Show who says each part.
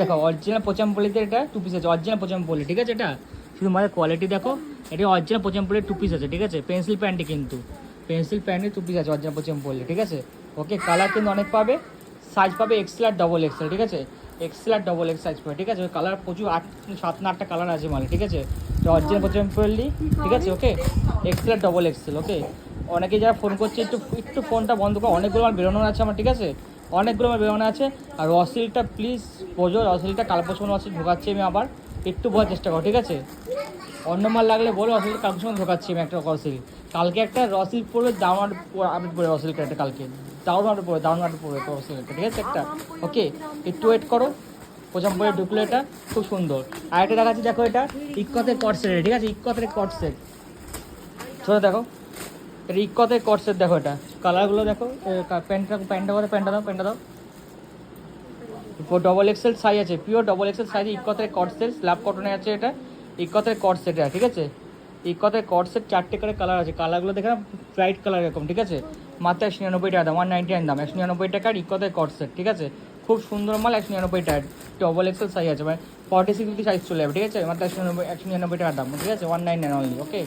Speaker 1: দেখো অরিজিনাল পোচামপল্লিতে এটা টু পিস আছে অরিজিনাল পোচামপল্লি ঠিক আছে এটা? শুধু মাঝে কোয়ালিটি দেখো, এটা অরিজিনাল পোচামপল্লির টু পিস আছে, ঠিক আছে? পেন্সিল প্যান্টে কিন্তু পেন্সিল প্যান্টে টু পিস আছে অরিজিনাল পোচামপল্লি ঠিক আছে? ওকে কালার কিন্তু অনেক পাবে সাইজ পাবে এক্সেল আর ডবল এক্সেল ঠিক আছে? এক্সেল আর ডবল এক্স সাইজ পাবে, ঠিক আছে? কালার প্রচুর আট, সাত না আটটা কালার আছে মালে, ঠিক আছে? অরিজিনাল পোচামপল্লি ঠিক আছে? ওকে এক্সেল আর ডবল এক্সেল ওকে অনেকে যারা ফোন করছে, একটু একটু ফোনটা বন্ধ করো, অনেকগুলো আমার বেরোনো আছে আমার, ঠিক আছে? অনেকগুলো আমার বেরোনো আছে। আর রসিলটা প্লিজ বোঝো রসিলটা কাল পরশু রসিল ঢোকাচ্ছি আমি আবার। একটু বোঝার চেষ্টা করো, ঠিক আছে? অন্য মাল লাগলে বলো রসিল কাল পরশু ঢোকাচ্ছি আমি একটা রসিল কালকে একটা রসিল পড়বে দাউন আপডেট পড়বে রসিলটা একটা কালকে। দাউন আপডেট পড়বে দাউন আপডেট পড়বে রসিলটা ঠিক আছে একটা? ওকে একটু ওয়েট করো। প্রথম পরে ঢুকলো এটা, খুব সুন্দর। আর একটা দেখাচ্ছি, দেখো এটা ইকতের কট সেট ঠিক আছে? ইকতের কট সেট ছোটো দেখো। এটা ইকতের কট দেখো এটা। কালারগুলো দেখো প্যান্টটা প্যান্টটা করে প্যান্টটা দাও প্যান্টটা দাও। ডবল এক্সেল সাইজ আছে পিওর ডবল এক্সেল সাইজ ইকতের কট সেট স্ল্যাব কটনে আছে এটা ইকতের কট সেট ঠিক আছে? ইকতের কট সেট চারটে করে কালার আছে কালারগুলো দেখে না কালার এরকম, ঠিক আছে? মাত্র একশো নিরানব্বই টাকা দাম ওয়ান নাইনটি নাইন দাম, একশো নিরানব্বই টাকার ইকতের কট সেট ঠিক আছে? খুব সুন্দর মাল, একশো নিরানব্বই টাকা ডবল এক্সেল সাইজ আছে মানে ফর্টি সিক্স সাইজ চলে যাবে, ঠিক আছে? মাত্র একশো নিরানব্বই একশো নিরানব্বই টাকা দাম, ঠিক আছে? One nine nine only okay